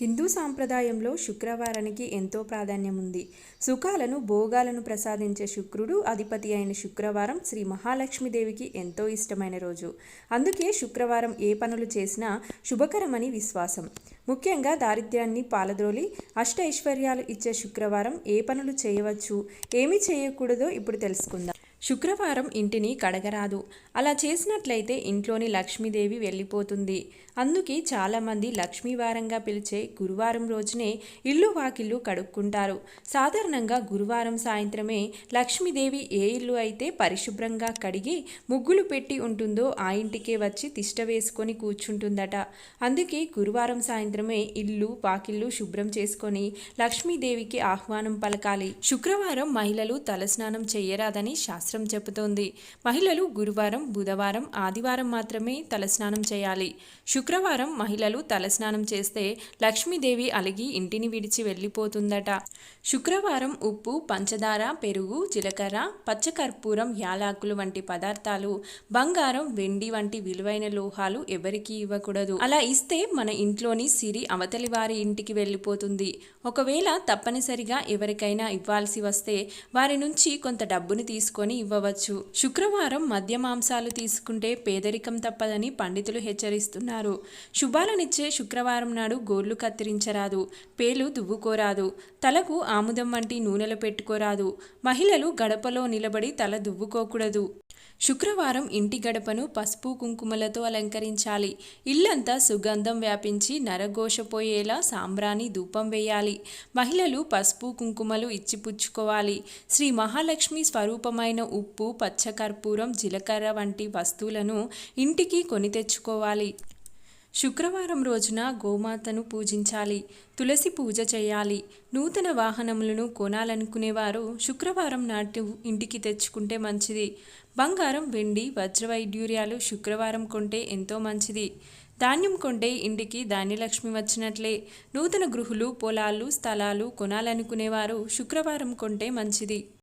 హిందూ సాంప్రదాయంలో శుక్రవారానికి ఎంతో ప్రాధాన్యం ఉంది సుఖాలను భోగాలను ప్రసాదించే శుక్రుడు అధిపతి అయిన శుక్రవారం శ్రీ మహాలక్ష్మీదేవికి ఎంతో ఇష్టమైన రోజు. అందుకే శుక్రవారం ఏ పనులు చేసినా శుభకరమని విశ్వాసం. ముఖ్యంగా దారిద్ర్యాన్ని పాలద్రోలి అష్ట ఐశ్వర్యాలు ఇచ్చే శుక్రవారం ఏ పనులు చేయవచ్చు ఏమి చేయకూడదో ఇప్పుడు తెలుసుకుందాం. శుక్రవారం ఇంటిని కడగరాదు. అలా చేసినట్లయితే ఇంట్లోని లక్ష్మీదేవి వెళ్ళిపోతుంది. అందుకే చాలామంది లక్ష్మీవారంగా పిలిచే గురువారం రోజునే ఇల్లు వాకిళ్ళు కడుక్కుంటారు. సాధారణంగా గురువారం సాయంత్రమే లక్ష్మీదేవి ఏ ఇల్లు అయితే పరిశుభ్రంగా కడిగి ముగ్గులు పెట్టి ఉంటుందో ఆ ఇంటికే వచ్చి తిష్ట వేసుకొని కూర్చుంటుందట. అందుకే గురువారం సాయంత్రమే ఇల్లు వాకిళ్ళు శుభ్రం చేసుకొని లక్ష్మీదేవికి ఆహ్వానం పలకాలి. శుక్రవారం మహిళలు తలస్నానం చేయరాదని శాస్త్రం చెబుతోంది. మహిళలు గురువారం బుధవారం ఆదివారం మాత్రమే తలస్నానం చేయాలి. శుక్రవారం మహిళలు తలస్నానం చేస్తే లక్ష్మీదేవి అలిగి ఇంటిని విడిచి వెళ్ళిపోతుందట. శుక్రవారం ఉప్పు పంచదార పెరుగు జీలకర్ర పచ్చకర్పూరం యాలాకులు వంటి పదార్థాలు బంగారం వెండి వంటి విలువైన లోహాలు ఎవరికీ ఇవ్వకూడదు. అలా ఇస్తే మన ఇంట్లోని సిరి అవతలి వారి ఇంటికి వెళ్ళిపోతుంది. ఒకవేళ తప్పనిసరిగా ఎవరికైనా ఇవ్వాల్సి వస్తే వారి నుంచి కొంత డబ్బుని తీసుకొని ఇవ్వవచ్చు. శుక్రవారం మద్య మాంసాలు తీసుకుంటే పేదరికం తప్పదని పండితులు హెచ్చరిస్తున్నారు. శుభాలనిచ్చే శుక్రవారం నాడు గోర్లు కత్తిరించరాదు. పేలు దువ్వుకోరాదు. తలకు ఆముదం వంటి నూనెలు పెట్టుకోరాదు. మహిళలు గడపలో నిలబడి తల దువ్వుకోకూడదు. శుక్రవారం ఇంటి గడపను పసుపు కుంకుమలతో అలంకరించాలి. ఇల్లంతా సుగంధం వ్యాపించి నరఘోషపోయేలా సాంబ్రాణి ధూపం వేయాలి. మహిళలు పసుపు కుంకుమలు ఇచ్చిపుచ్చుకోవాలి. శ్రీ మహాలక్ష్మి స్వరూపమైన ఉప్పు పచ్చకర్పూరం జీలకర్ర వంటి వస్తువులను ఇంటికి కొని తెచ్చుకోవాలి. శుక్రవారం రోజున గోమాతను పూజించాలి. తులసి పూజ చేయాలి. నూతన వాహనములను కొనాలనుకునేవారు శుక్రవారం నాటి ఇంటికి తెచ్చుకుంటే మంచిది. బంగారం వెండి వజ్రవైడ్యూర్యాలు శుక్రవారం కొంటే ఎంతో మంచిది. ధాన్యం కొంటే ఇంటికి ధాన్యలక్ష్మి వచ్చినట్లే. నూతన గృహులు పొలాలు స్థలాలు కొనాలనుకునేవారు శుక్రవారం కొంటే మంచిది.